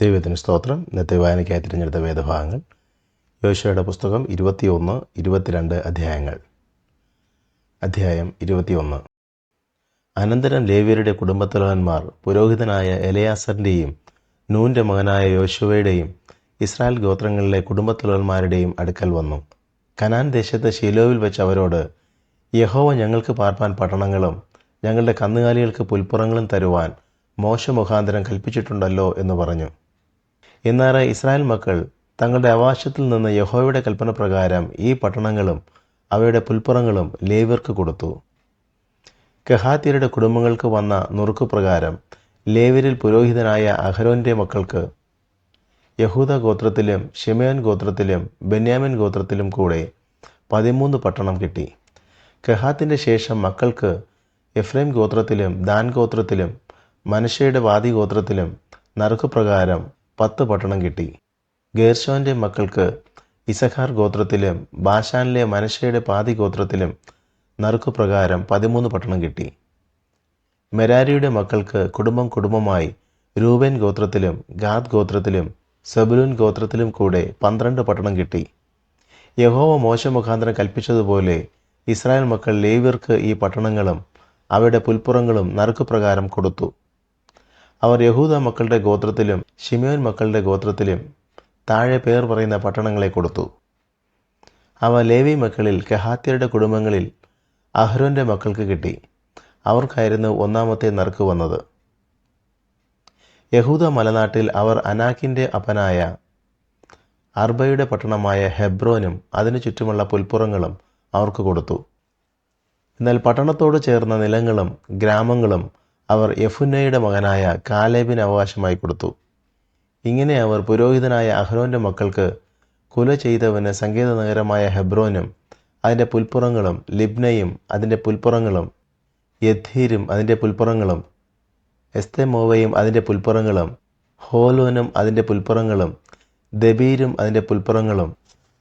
ദൈവത്തിന് സ്തോത്രം. ഇന്നത്തെ വായനയ്ക്കായി തിരഞ്ഞെടുത്ത വേദഭാഗങ്ങൾ. യോശയുടെ പുസ്തകം ഇരുപത്തിയൊന്ന് ഇരുപത്തിരണ്ട് അധ്യായങ്ങൾ. അധ്യായം ഇരുപത്തിയൊന്ന്. അനന്തരം ലേവ്യരുടെ കുടുംബത്തലവന്മാർ പുരോഹിതനായ എലയാസറിന്റെയും നൂന്റെ മകനായ യോശുവയുടെയും ഇസ്രായേൽ ഗോത്രങ്ങളിലെ കുടുംബത്തലവന്മാരുടെയും അടുക്കൽ വന്നു. കനാൻ ദേശത്ത് ശീലോവിൽ വെച്ച് അവരോട് യഹോവ ഞങ്ങൾക്ക് പാർപ്പാൻ പട്ടണങ്ങളും ഞങ്ങളുടെ കന്നുകാലികൾക്ക് പുൽപ്പുറങ്ങളും തരുവാൻ മോശ മുഖാന്തരം കൽപ്പിച്ചിട്ടുണ്ടല്ലോ എന്ന് പറഞ്ഞു. ഇന്നേറെ ഇസ്രായേൽ മക്കൾ തങ്ങളുടെ അവകാശത്തിൽ നിന്ന് യഹോയുടെ കൽപ്പന പ്രകാരം ഈ പട്ടണങ്ങളും അവയുടെ പുൽപ്പുറങ്ങളും ലേവ്യർക്ക് കൊടുത്തു. കെഹാത്തിയരുടെ കുടുംബങ്ങൾക്ക് വന്ന നുറുക്കു പ്രകാരം ലേവ്യരിൽ പുരോഹിതനായ അഹരോന്റെ മക്കൾക്ക് യഹൂദ ഗോത്രത്തിലും ഷിമയോൻ ഗോത്രത്തിലും ബെന്യാമിൻ ഗോത്രത്തിലും കൂടെ പതിമൂന്ന് പട്ടണം കിട്ടി. കെഹാത്തിന്റെ ശേഷം മക്കൾക്ക് എഫ്രൈം ഗോത്രത്തിലും ദാൻ ഗോത്രത്തിലും മനുഷ്യയുടെ വാദി ഗോത്രത്തിലും നറുക്കുപ്രകാരം പത്ത് പട്ടണം കിട്ടി. ഗേർഷോന്റെ മക്കൾക്ക് ഇസഹാർ ഗോത്രത്തിലും ബാഷാനിലെ മനുഷ്യയുടെ പാതി ഗോത്രത്തിലും നറുക്കുപ്രകാരം പതിമൂന്ന് പട്ടണം കിട്ടി. മെരാരിയുടെ മക്കൾക്ക് കുടുംബം കുടുംബമായി രൂപൻ ഗോത്രത്തിലും ഗാദ് ഗോത്രത്തിലും സബുലൂൻ ഗോത്രത്തിലും കൂടെ പന്ത്രണ്ട് പട്ടണം കിട്ടി. യഹോവ മോശ മുഖാന്തരം കൽപ്പിച്ചതുപോലെ ഇസ്രായേൽ മക്കൾ ലേവ്യർക്ക് ഈ പട്ടണങ്ങളും അവയുടെ പുൽപ്പുറങ്ങളും നറുക്കുപ്രകാരം കൊടുത്തു. അവർ യഹൂദ മക്കളുടെ ഗോത്രത്തിലും ഷിമയോൻ മക്കളുടെ ഗോത്രത്തിലും താഴെ പേർ പറയുന്ന പട്ടണങ്ങളെ കൊടുത്തു. അവ ലേവി മക്കളിൽ കെഹാത്യരുടെ കുടുംബങ്ങളിൽ അഹ്രോന്റെ മക്കൾക്ക് കിട്ടി. അവർക്കായിരുന്നു ഒന്നാമത്തെ നറുക്ക് വന്നത്. യഹൂദ മലനാട്ടിൽ അവർ അനാക്കിന്റെ അപ്പനായ അർബയുടെ പട്ടണമായ ഹെബ്രോനും അതിനു ചുറ്റുമുള്ള പുൽപ്പുറങ്ങളും അവർക്ക് കൊടുത്തു. എന്നാൽ പട്ടണത്തോട് ചേർന്ന നിലങ്ങളും ഗ്രാമങ്ങളും അവർ യഫുന്നയുടെ മകനായ കാലേബിന് അവകാശമായി കൊടുത്തു. ഇങ്ങനെ അവർ പുരോഹിതനായ അഹ്റോന്റെ മക്കൾക്ക് കുല ചെയ്തവന് സങ്കേത നഗരമായ ഹെബ്രോനും അതിന്റെ പുൽപ്പുറങ്ങളും ലിബ്നയും അതിന്റെ പുൽപ്പുറങ്ങളും യദ്ധീരും അതിന്റെ പുൽപ്പുറങ്ങളും എസ്തെമോവയും അതിന്റെ പുൽപ്പുറങ്ങളും ഹോലോനും അതിന്റെ പുൽപ്പുറങ്ങളും ദബീരും അതിന്റെ പുൽപ്പുറങ്ങളും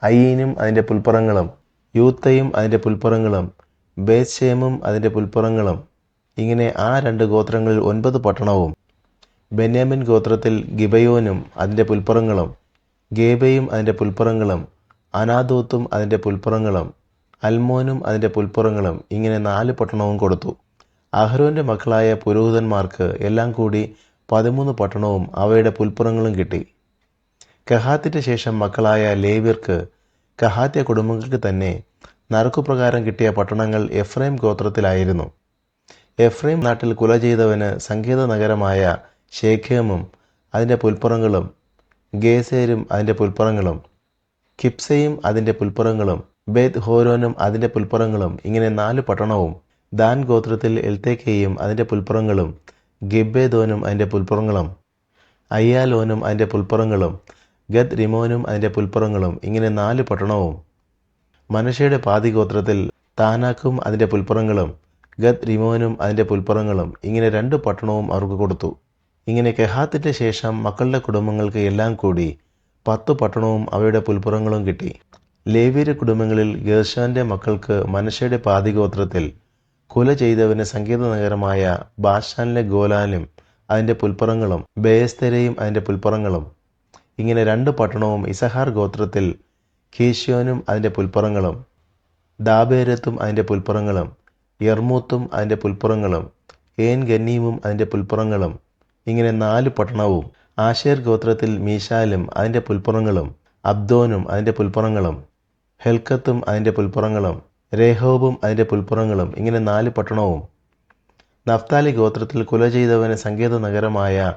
അയ്യീനും അതിന്റെ പുൽപ്പുറങ്ങളും യൂത്തയും അതിന്റെ പുൽപ്പുറങ്ങളും ബേത്ഷേമും അതിന്റെ പുൽപ്പുറങ്ങളും ഇങ്ങനെ ആ രണ്ട് ഗോത്രങ്ങളിൽ ഒൻപത് പട്ടണവും ബെന്യാമിൻ ഗോത്രത്തിൽ ഗിബയോനും അതിന്റെ പുൽപ്പുറങ്ങളും ഗേബയും അതിന്റെ പുൽപ്പുറങ്ങളും അനാദോത്തും അതിന്റെ പുൽപ്പുറങ്ങളും അൽമോനും അതിന്റെ പുൽപ്പുറങ്ങളും ഇങ്ങനെ നാല് പട്ടണവും കൊടുത്തു. അഹ്റോന്റെ മക്കളായ പുരോഹിതന്മാർക്ക് എല്ലാം കൂടി പതിമൂന്ന് പട്ടണവും അവയുടെ പുൽപ്പുറങ്ങളും കിട്ടി. കഹാത്തിന്റെ ശേഷം മക്കളായ ലേവ്യർക്ക് കഹാത്യ കുടുംബങ്ങൾക്ക് തന്നെ നറുക്കുപ്രകാരം കിട്ടിയ പട്ടണങ്ങൾ എഫ്രൈം ഗോത്രത്തിലായിരുന്നു. എഫ്രൈം നാട്ടിൽ കുല ചെയ്തവന് സംഗീത നഗരമായ ഷേഖേമും അതിന്റെ പുൽപ്പുറങ്ങളും ഗേസേരും അതിന്റെ പുൽപ്പുറങ്ങളും കിപ്സയും അതിന്റെ പുൽപ്പുറങ്ങളും ബേത് ഹോരോനും അതിന്റെ പുൽപ്പുറങ്ങളും ഇങ്ങനെ നാല് പട്ടണവും ദാൻ ഗോത്രത്തിൽ എൽത്തേക്കയും അതിന്റെ പുൽപ്പുറങ്ങളും ഗിബേദോനും അതിന്റെ പുൽപ്പുറങ്ങളും അയ്യാലോനും അതിന്റെ പുൽപ്പുറങ്ങളും ഗദ് റിമോനും അതിന്റെ പുൽപ്പുറങ്ങളും ഇങ്ങനെ നാല് പട്ടണവും. മനുഷ്യയുടെ പാതി ഗോത്രത്തിൽ താനാക്കും അതിന്റെ പുൽപ്പുറങ്ങളും ഗദ് റിമോനും അതിന്റെ പുൽപ്പുറങ്ങളും ഇങ്ങനെ രണ്ട് പട്ടണവും അവർക്ക് കൊടുത്തു. ഇങ്ങനെ കെഹാത്തിന്റെ ശേഷം മക്കളുടെ കുടുംബങ്ങൾക്ക് എല്ലാം കൂടി പത്ത് പട്ടണവും അവയുടെ പുൽപ്പുറങ്ങളും കിട്ടി. ലേവിയുടെ കുടുംബങ്ങളിൽ ഗേർഷാന്റെ മക്കൾക്ക് മനുഷ്യയുടെ പാതിഗോത്രത്തിൽ കുല ചെയ്തവന് സംഗീത നഗരമായ ബാഷാനിലെ ഗോലാനും അതിന്റെ പുൽപ്പുറങ്ങളും ബേസ്തരയും അതിന്റെ പുൽപ്പുറങ്ങളും. ഇങ്ങനെ രണ്ട് പട്ടണവും ഇസഹാർ ഗോത്രത്തിൽ കീഷ്യോനും അതിന്റെ പുൽപ്പുറങ്ങളും ദാബേരത്തും അതിന്റെ പുൽപ്പുറങ്ങളും യർമൂത്തും അതിന്റെ പുൽപ്പുറങ്ങളും ഏൻ ഗന്നീമും അതിന്റെ പുൽപ്പുറങ്ങളും ഇങ്ങനെ നാല് പട്ടണവും ആശേർ ഗോത്രത്തിൽ മീശാലും അതിന്റെ പുൽപ്പുറങ്ങളും അബ്ദോനും അതിന്റെ പുൽപ്പുറങ്ങളും ഹെൽക്കത്തും അതിന്റെ പുൽപ്പുറങ്ങളും രേഹോബും അതിന്റെ പുൽപ്പുറങ്ങളും ഇങ്ങനെ നാല് പട്ടണവും. നഫ്താലി ഗോത്രത്തിൽ കുല ചെയ്തവന് സങ്കേത നഗരമായ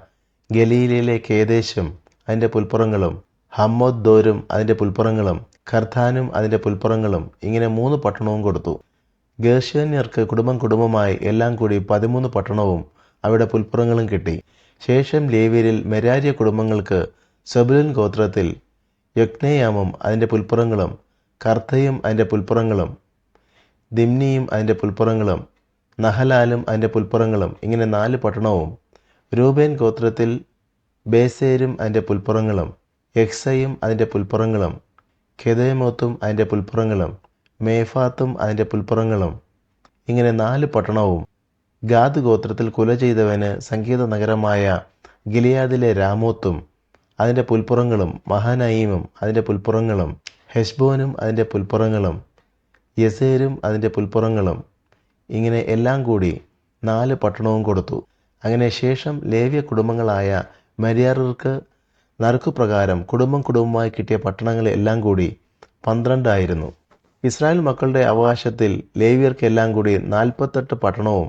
ഗലീലയിലെ കേദേശും അതിന്റെ പുൽപ്പുറങ്ങളും ഹമ്മോദ് ദോരും അതിന്റെ പുൽപ്പുറങ്ങളും ഖർദാനും അതിന്റെ പുൽപ്പുറങ്ങളും ഇങ്ങനെ മൂന്ന് പട്ടണവും കൊടുത്തു. ഗേർഷ്യന്യർക്ക് കുടുംബം കുടുംബമായി എല്ലാം കൂടി പതിമൂന്ന് പട്ടണവും അവിടെ പുൽപ്പുറങ്ങളും കിട്ടി. ശേഷം ലേവ്യരിൽ മെരാര്യ കുടുംബങ്ങൾക്ക് സബുലിൻ ഗോത്രത്തിൽ യക്നയാമും അതിന്റെ പുൽപ്പുറങ്ങളും കർത്തയും അതിന്റെ പുൽപ്പുറങ്ങളും ദിംനിയും അതിന്റെ പുൽപ്പുറങ്ങളും നഹലാലും അതിന്റെ പുൽപ്പുറങ്ങളും ഇങ്ങനെ നാല് പട്ടണവും രൂപേൻ ഗോത്രത്തിൽ ബേസേരും അതിന്റെ പുൽപ്പുറങ്ങളും എക്സയും അതിന്റെ പുൽപ്പുറങ്ങളും ഖെദയമോത്തും അതിന്റെ പുൽപ്പുറങ്ങളും മേഫാത്തും അതിന്റെ പുൽപ്പുറങ്ങളും. ഇങ്ങനെ നാല് പട്ടണവും ഗാദ് ഗോത്രത്തിൽ കുല ചെയ്തവന് സംഗീത നഗരമായ ഗിലിയാദിലെ രാമോത്തും അതിന്റെ പുൽപ്പുറങ്ങളും മഹാനയീമും അതിന്റെ പുൽപ്പുറങ്ങളും ഹെഷ്ബോനും അതിന്റെ പുൽപ്പുറങ്ങളും യസേരും അതിന്റെ പുൽപ്പുറങ്ങളും ഇങ്ങനെ എല്ലാം കൂടി നാല് പട്ടണവും കൊടുത്തു. അങ്ങനെ ശേഷം ലേവ്യ കുടുംബങ്ങളായ മര്യാദർക്ക് നറുക്കുപ്രകാരം കുടുംബം കുടുംബമായി കിട്ടിയ പട്ടണങ്ങളെല്ലാം കൂടി പന്ത്രണ്ടായിരുന്നു. ഇസ്രായേൽ മക്കളുടെ അവകാശത്തിൽ ലേവിയർക്കെല്ലാം കൂടി നാൽപ്പത്തെട്ട് പട്ടണവും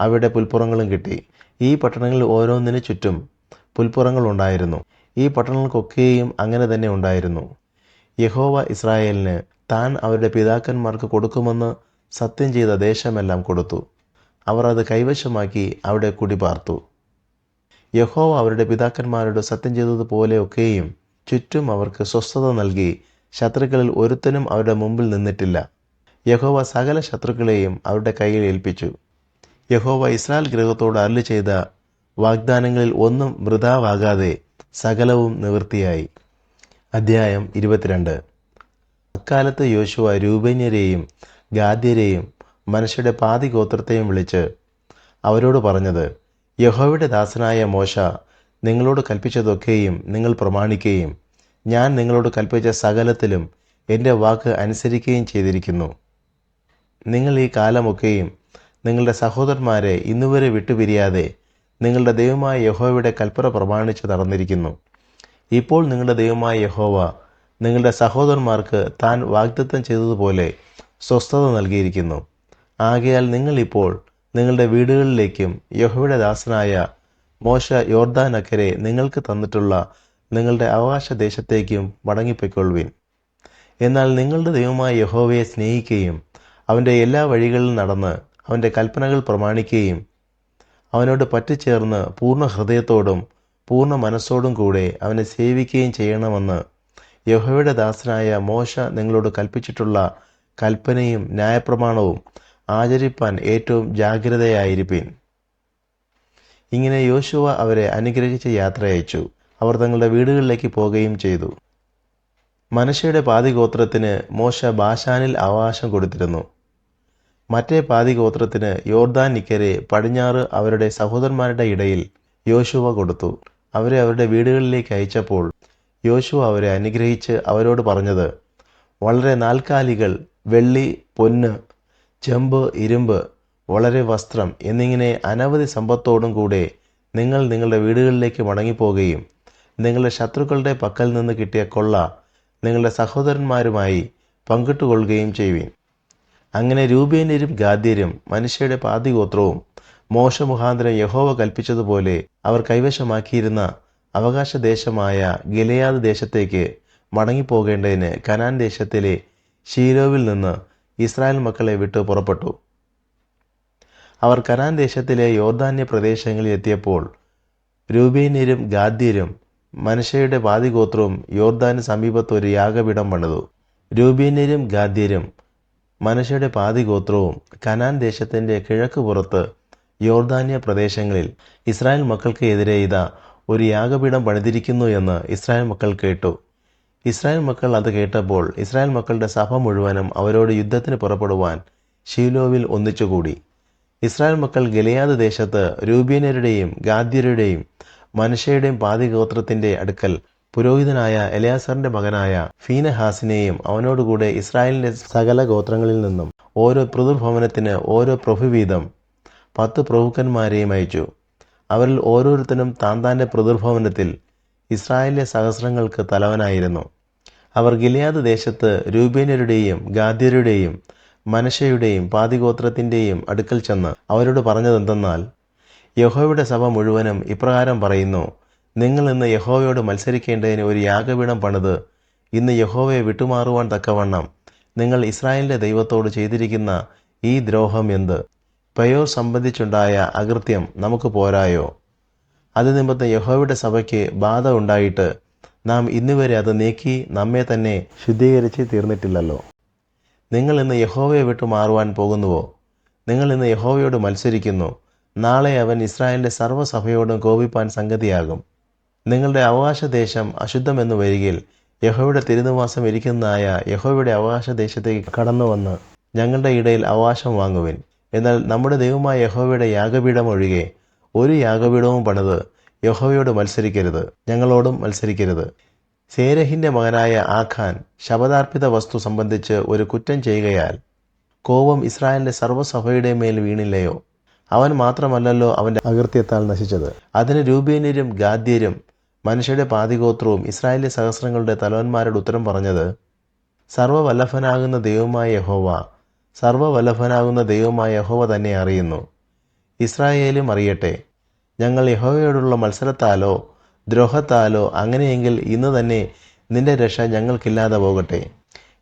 അവയുടെ പുൽപ്പുറങ്ങളും കിട്ടി. ഈ പട്ടണങ്ങളിൽ ഓരോന്നിനു ചുറ്റും പുൽപ്പുറങ്ങൾ ഉണ്ടായിരുന്നു ഈ പട്ടണങ്ങൾക്കൊക്കെയും അങ്ങനെ തന്നെ ഉണ്ടായിരുന്നു. യഹോവ ഇസ്രായേലിന് താൻ അവരുടെ പിതാക്കന്മാർക്ക് കൊടുക്കുമെന്ന് സത്യം ചെയ്ത ദേശമെല്ലാം കൊടുത്തു. അവർ അത് കൈവശമാക്കി അവിടെ കുടിപാർത്തു. യഹോവ അവരുടെ പിതാക്കന്മാരോട് സത്യം ചെയ്തതുപോലെയൊക്കെയും ചുറ്റും അവർക്ക് സ്വസ്ഥത നൽകി ശത്രുക്കളിൽ ഒരുത്തനും അവരുടെ മുമ്പിൽ നിന്നിട്ടില്ല. യഹോവ സകല ശത്രുക്കളെയും അവരുടെ കയ്യിൽ ഏൽപ്പിച്ചു. യഹോവ ഇസ്രായേൽ ഗൃഹത്തോട് അരുളി ചെയ്ത വാഗ്ദാനങ്ങളിൽ ഒന്നും വൃതാവാകാതെ സകലവും നിവൃത്തിയായി. അധ്യായം ഇരുപത്തിരണ്ട്. അക്കാലത്ത് യോശുവ രൂപന്യരെയും ഗാദ്യരെയും മനുഷ്യരുടെ പാതി ഗോത്രത്തെയും വിളിച്ച് അവരോട് പറഞ്ഞത് യഹോവയുടെ ദാസനായ മോശ നിങ്ങളോട് കൽപ്പിച്ചതൊക്കെയും നിങ്ങൾ പ്രമാണിക്കുകയും ഞാൻ നിങ്ങളോട് കൽപ്പിച്ച സകലത്തിലും എന്റെ വാക്ക് അനുസരിക്കുകയും ചെയ്തിരിക്കുന്നു. നിങ്ങൾ ഈ കാലമൊക്കെയും നിങ്ങളുടെ സഹോദരന്മാരെ ഇന്നുവരെ വിട്ടുപിരിയാതെ നിങ്ങളുടെ ദൈവമായ യഹോവയുടെ കൽപ്പന പ്രമാണിച്ച് നടന്നിരിക്കുന്നു. ഇപ്പോൾ നിങ്ങളുടെ ദൈവമായ യഹോവ നിങ്ങളുടെ സഹോദരന്മാർക്ക് താൻ വാഗ്ദത്തം ചെയ്തതുപോലെ സ്വസ്ഥത നൽകിയിരിക്കുന്നു. ആകയാൽ നിങ്ങളിപ്പോൾ നിങ്ങളുടെ വീടുകളിലേക്കും യഹോവയുടെ ദാസനായ മോശ യോർദാനക്കരെ നിങ്ങൾക്ക് തന്നിട്ടുള്ള നിങ്ങളുടെ അവകാശ ദേശത്തേക്കും മടങ്ങിപ്പോയിക്കൊള്ളുവിൻ. എന്നാൽ നിങ്ങളുടെ ദൈവമായ യഹോവയെ സ്നേഹിക്കുകയും അവന്റെ എല്ലാ വഴികളിലും നടന്ന് അവന്റെ കൽപ്പനകൾ പ്രമാണിക്കുകയും അവനോട് പറ്റിച്ചേർന്ന് പൂർണ ഹൃദയത്തോടും പൂർണ മനസ്സോടും കൂടെ അവനെ സേവിക്കുകയും ചെയ്യണമെന്ന് യഹോവയുടെ ദാസനായ മോശ നിങ്ങളോട് കൽപ്പിച്ചിട്ടുള്ള കൽപ്പനയും ന്യായപ്രമാണവും ആചരിപ്പാൻ ഏറ്റവും ജാഗ്രതയായിരിക്കും ഇങ്ങനെ യോശുവ അവരെ അനുഗ്രഹിച്ച് യാത്ര അയച്ചു അവർ തങ്ങളുടെ വീടുകളിലേക്ക് പോവുകയും ചെയ്തു. മനശയുടെ പാതിഗോത്രത്തിന് മോശ ബാഷാനിൽ അവകാശം കൊടുത്തിരുന്നു. മറ്റേ പാതിഗോത്രത്തിന് യോർദാൻ നിക്കരെ പടിഞ്ഞാറ് അവരുടെ സഹോദരന്മാരുടെ ഇടയിൽ യോശുവ കൊടുത്തു. അവരെ അവരുടെ വീടുകളിലേക്ക് അയച്ചപ്പോൾ യോശുവ അവരെ അനുഗ്രഹിച്ച് അവരോട് പറഞ്ഞത് വളരെ നാൽക്കാലികൾ വെള്ളി പൊന്ന് ചെമ്പ് ഇരുമ്പ് വളരെ വസ്ത്രം എന്നിങ്ങനെ അനവധി സമ്പത്തോടും കൂടെ നിങ്ങൾ നിങ്ങളുടെ വീടുകളിലേക്ക് മടങ്ങിപ്പോകുകയും നിങ്ങളുടെ ശത്രുക്കളുടെ പക്കൽ നിന്ന് കിട്ടിയ കൊള്ള നിങ്ങളുടെ സഹോദരന്മാരുമായി പങ്കിട്ടുകൊള്ളുകയും ചെയ്യുവിൻ. അങ്ങനെ രൂപേന്യരും ഗാദ്യരും മനുഷ്യരുടെ പാതിഗോത്രവും മോശ മുഖാന്തരം യഹോവ കൽപ്പിച്ചതുപോലെ അവർ കൈവശമാക്കിയിരുന്ന അവകാശ ദേശമായ ഗിലയാദ് ദേശത്തേക്ക് മടങ്ങിപ്പോകേണ്ടതിന് കനാൻ ദേശത്തിലെ ഷീലോവിൽ നിന്ന് ഇസ്രായേൽ മക്കളെ വിട്ട് പുറപ്പെട്ടു. അവർ കനാൻ ദേശത്തിലെ യോർദാന്യ പ്രദേശങ്ങളിൽ എത്തിയപ്പോൾ രൂപേന്യരും ഗാദ്യരും മനുഷ്യയുടെ പാതിഗോത്രവും യോർദാന് സമീപത്ത് ഒരു യാഗപീഠം പണിതു. രൂപീനരും ഗാദ്യരും മനുഷ്യയുടെ പാതിഗോത്രവും കനാൻ ദേശത്തിന്റെ കിഴക്ക് പുറത്ത് യോർദാനിയ പ്രദേശങ്ങളിൽ ഇസ്രായേൽ മക്കൾക്ക് എതിരെ ഇതാ ഒരു യാഗപീഠം പണിതിരിക്കുന്നു എന്ന് ഇസ്രായേൽ മക്കൾ കേട്ടു. ഇസ്രായേൽ മക്കൾ അത് കേട്ടപ്പോൾ ഇസ്രായേൽ മക്കളുടെ സഭ മുഴുവനും അവരോട് യുദ്ധത്തിന് പുറപ്പെടുവാൻ ഷീലോവിൽ ഒന്നിച്ചുകൂടി. ഇസ്രായേൽ മക്കൾ ഗലിയാദ് ദേശത്ത് രൂപീനരുടെയും ഗാദ്യരുടെയും മനുഷ്യയുടെയും പാതിഗോത്രത്തിന്റെ അടുക്കൽ പുരോഹിതനായ എലയാസറിന്റെ മകനായ ഫീനഹാസിനെയും അവനോടുകൂടെ ഇസ്രായേലിന്റെ സകല ഗോത്രങ്ങളിൽ നിന്നും ഓരോ പിതൃഭവനത്തിന് ഓരോ പ്രഭു വീതം പത്ത് പ്രഭുക്കന്മാരെയും അയച്ചു. അവരിൽ ഓരോരുത്തരും താൻ താന്റെ പിതൃഭവനത്തിൽ ഇസ്രായേലിലെ സഹസ്രങ്ങൾക്ക് തലവനായിരുന്നു. അവർ ഗിലിയാദ് ദേശത്ത് രൂപേനരുടെയും ഗാദ്യരുടെയും മനശയുടെയും പാതിഗോത്രത്തിന്റെയും അടുക്കൽ ചെന്ന് അവരോട് പറഞ്ഞതെന്തെന്നാൽ യഹോവയുടെ സഭ മുഴുവനും ഇപ്രകാരം പറയുന്നു നിങ്ങൾ ഇന്ന് യഹോവയോട് മത്സരിക്കേണ്ടതിന് ഒരു യാഗപീഠം പണിത്. ഇന്ന് യഹോവയെ വിട്ടുമാറുവാൻ തക്കവണ്ണം നിങ്ങൾ ഇസ്രായേലിന്റെ ദൈവത്തോട് ചെയ്തിരിക്കുന്ന ഈ ദ്രോഹം എന്ത്? പയോ സംബന്ധിച്ചുണ്ടായ അകൃത്യം നമുക്ക് പോരായോ? അത് നിമിത്തം യഹോവയുടെ സഭയ്ക്ക് ബാധ ഉണ്ടായിട്ട് നാം ഇന്നുവരെ അത് നീക്കി നമ്മെ തന്നെ ശുദ്ധീകരിച്ച് തീർന്നിട്ടില്ലല്ലോ. നിങ്ങൾ ഇന്ന് യഹോവയെ വിട്ടു മാറുവാൻ പോകുന്നുവോ? നിങ്ങൾ ഇന്ന് യഹോവയോട് മത്സരിക്കുന്നു. നാളെ അവൻ ഇസ്രായേലിന്റെ സർവസഭയോടും കോപിപ്പാൻ സംഗതിയാകും. നിങ്ങളുടെ അവകാശദേശം അശുദ്ധമെന്ന് വരികിൽ യഹോയുടെ തിരുനിവാസം ഇരിക്കുന്നതായ യഹോവയുടെ അവകാശദേശത്തേക്ക് കടന്നു വന്ന് ഞങ്ങളുടെ ഇടയിൽ അവകാശം വാങ്ങുവിൻ. എന്നാൽ നമ്മുടെ ദൈവമായ യഹോവയുടെ യാഗപീഠം ഒഴികെ ഒരു യാഗപീഠവും പണിത് യഹോവയോട് മത്സരിക്കരുത്. ഞങ്ങളോടും മത്സരിക്കരുത്. സേരഹിന്റെ മകനായ ആഖാൻ ശബദാർപ്പിത വസ്തു സംബന്ധിച്ച് ഒരു കുറ്റം ചെയ്യുകയാൽ കോപം ഇസ്രായേലിന്റെ സർവസഭയുടെ മേൽ വീണില്ലയോ? അവൻ മാത്രമല്ലല്ലോ അവന്റെ അകൃത്യത്താൽ നശിച്ചത്. അതിന് രൂപേന്യരും ഗാദ്യരും മനുഷ്യരുടെ പാതിഗോത്രവും ഇസ്രായേലി സഹസ്രങ്ങളുടെ തലവന്മാരുടെ ഉത്തരം പറഞ്ഞത് സർവവല്ലഭനാകുന്ന ദൈവമായ യഹോവ സർവവല്ലഭനാകുന്ന ദൈവമായ യഹോവ തന്നെ അറിയുന്നു. ഇസ്രായേലും അറിയട്ടെ. ഞങ്ങൾ യഹോവയോടുള്ള മത്സരത്താലോ ദ്രോഹത്താലോ അങ്ങനെയെങ്കിൽ ഇന്ന് തന്നെ നിന്റെ രക്ഷ ഞങ്ങൾക്കില്ലാതെ പോകട്ടെ.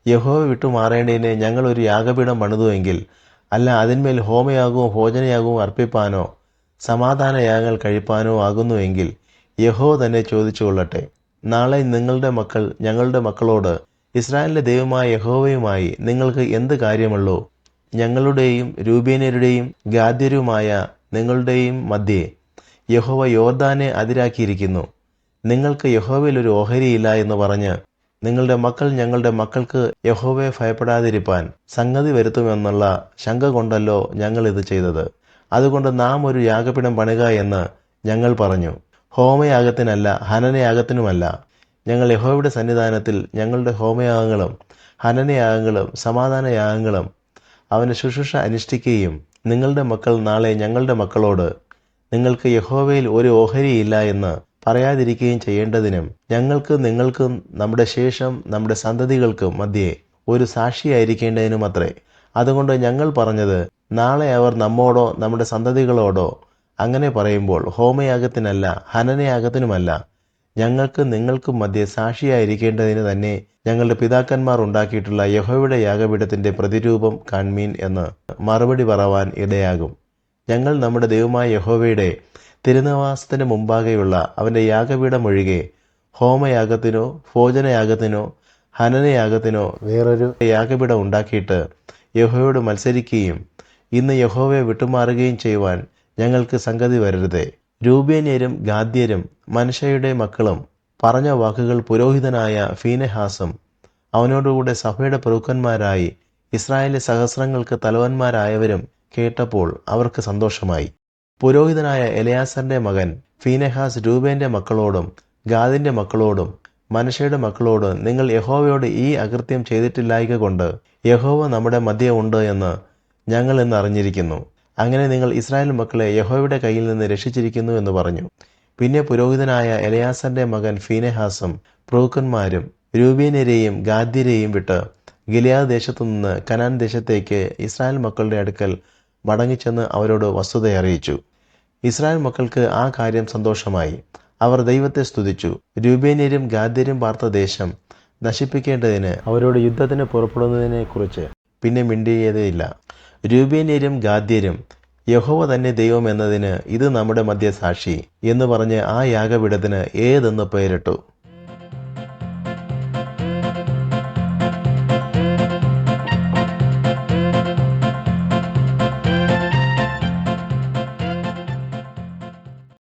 യഹോവ വിട്ടുമാറേണ്ടതിന് ഒരു യാഗപീഠം പണിതുവെങ്കിൽ അല്ല അതിന്മേൽ ഹോമയാകും ഭോജനയാകും അർപ്പിപ്പാനോ സമാധാന യാഗങ്ങൾ കഴിപ്പാനോ ആകുന്നുവെങ്കിൽ യഹോ തന്നെ ചോദിച്ചു കൊള്ളട്ടെ. നാളെ നിങ്ങളുടെ മക്കൾ ഞങ്ങളുടെ മക്കളോട് ഇസ്രായേലിന്റെ ദൈവമായ യഹോവയുമായി നിങ്ങൾക്ക് എന്ത് കാര്യമുള്ളൂ? ഞങ്ങളുടെയും രൂപേനരുടെയും ഗാദ്യരുമായ നിങ്ങളുടെയും മധ്യേ യഹോവ യോർദാനെ അതിരാക്കിയിരിക്കുന്നു. നിങ്ങൾക്ക് യഹോവയിൽ ഒരു ഓഹരിയില്ല എന്ന് പറഞ്ഞ് നിങ്ങളുടെ മക്കൾ ഞങ്ങളുടെ മക്കൾക്ക് യഹോവയെ ഭയപ്പെടാതിരിപ്പാൻ സംഗതി വരുത്തുമെന്നുള്ള ശങ്ക കൊണ്ടല്ലോ ഞങ്ങൾ ഇത് ചെയ്തത്. അതുകൊണ്ട് നാം ഒരു യാഗപീഠം പണിക എന്ന് ഞങ്ങൾ പറഞ്ഞു. ഹോമയാഗത്തിനല്ല ഹനനയാഗത്തിനുമല്ല. ഞങ്ങൾ യഹോവയുടെ സന്നിധാനത്തിൽ ഞങ്ങളുടെ ഹോമയാഗങ്ങളും ഹനനയാഗങ്ങളും സമാധാനയാഗങ്ങളും അവന്റെ ശുശ്രൂഷ അനുഷ്ഠിക്കുകയും നിങ്ങളുടെ മക്കൾ നാളെ ഞങ്ങളുടെ മക്കളോട് നിങ്ങൾക്ക് യഹോവയിൽ ഒരു ഓഹരിയില്ല എന്ന് പറയാതിരിക്കുകയും ചെയ്യേണ്ടതിനും ഞങ്ങൾക്ക് നിങ്ങൾക്കും നമ്മുടെ ശേഷം നമ്മുടെ സന്തതികൾക്കും മധ്യേ ഒരു സാക്ഷിയായിരിക്കേണ്ടതിനും അത്രേ. അതുകൊണ്ട് ഞങ്ങൾ പറഞ്ഞത് നാളെ അവർ നമ്മോടോ നമ്മുടെ സന്തതികളോടോ അങ്ങനെ പറയുമ്പോൾ ഹോമയാഗത്തിനല്ല ഹനനയാഗത്തിനുമല്ല. ഞങ്ങൾക്ക് നിങ്ങൾക്കും മധ്യേ സാക്ഷിയായിരിക്കേണ്ടതിന് തന്നെ ഞങ്ങളുടെ പിതാക്കന്മാർ ഉണ്ടാക്കിയിട്ടുള്ള യഹോയുടെ യാഗപീഠത്തിന്റെ പ്രതിരൂപം കാൺമീൻ എന്ന് മറുപടി പറവാൻ ഇടയാകും. ഞങ്ങൾ നമ്മുടെ ദൈവമായ യഹോവയുടെ തിരുനിവാസത്തിന് മുമ്പാകെയുള്ള അവന്റെ യാഗപീഠം ഒഴികെ ഹോമയാഗത്തിനോ ഭോജനയാഗത്തിനോ ഹനനയാഗത്തിനോ വേറൊരു യാഗപീഠം ഉണ്ടാക്കിയിട്ട് യഹോയോട് മത്സരിക്കുകയും ഇന്ന് യഹോവയെ വിട്ടുമാറുകയും ചെയ്യുവാൻ ഞങ്ങൾക്ക് സംഗതി വരരുതേ. രൂപേന്യരും ഗാദ്യരും മനുഷ്യയുടെ മക്കളും പറഞ്ഞ വാക്കുകൾ പുരോഹിതനായ ഫീനഹാസും അവനോടുകൂടെ സഭയുടെ പ്രഭുക്കന്മാരായി ഇസ്രായേലി സഹസ്രങ്ങൾക്ക് തലവന്മാരായവരും കേട്ടപ്പോൾ അവർക്ക് സന്തോഷമായി. പുരോഹിതനായ എലയാസറിന്റെ മകൻ ഫീനെഹാസ് രൂപേന്റെ മക്കളോടും ഗാദിന്റെ മക്കളോടും മനുഷ്യയുടെ മക്കളോടും നിങ്ങൾ യഹോവയോട് ഈ അകൃത്യം ചെയ്തിട്ടില്ലായ്ക കൊണ്ട് യഹോവ നമ്മുടെ മധ്യ ഉണ്ട് എന്ന് ഞങ്ങൾ ഇന്ന് അറിഞ്ഞിരിക്കുന്നു. അങ്ങനെ നിങ്ങൾ ഇസ്രായേൽ മക്കളെ യഹോവയുടെ കയ്യിൽ നിന്ന് രക്ഷിച്ചിരിക്കുന്നു എന്ന് പറഞ്ഞു. പിന്നെ പുരോഹിതനായ എലയാസറിന്റെ മകൻ ഫീനെഹാസും പ്രഭുക്കന്മാരും രൂപീനരെയും ഗാദ്യരെയും വിട്ട് ഗിലിയാദ് ദേശത്തു നിന്ന് കനാൻ ദേശത്തേക്ക് ഇസ്രായേൽ മക്കളുടെ അടുക്കൽ മടങ്ങിച്ചെന്ന് അവരോട് വസ്തുത അറിയിച്ചു. ഇസ്രായേൽ മക്കൾക്ക് ആ കാര്യം സന്തോഷമായി. അവർ ദൈവത്തെ സ്തുതിച്ചു. രൂപേന്യരും ഗാദ്യരും പാർത്ത ദേശം നശിപ്പിക്കേണ്ടതിന് അവരോട് യുദ്ധത്തിന് പുറപ്പെടുന്നതിനെക്കുറിച്ച് പിന്നെ മിണ്ടിയതേയില്ല രൂപേന്യരും ഗാദ്യരും യഹോവ തന്നെ ദൈവം എന്നതിന് ഇത് നമ്മുടെ മധ്യ സാക്ഷി എന്ന് പറഞ്ഞ് ആ യാഗപീഠത്തിന് ഏതെന്ന് പേരിട്ടു.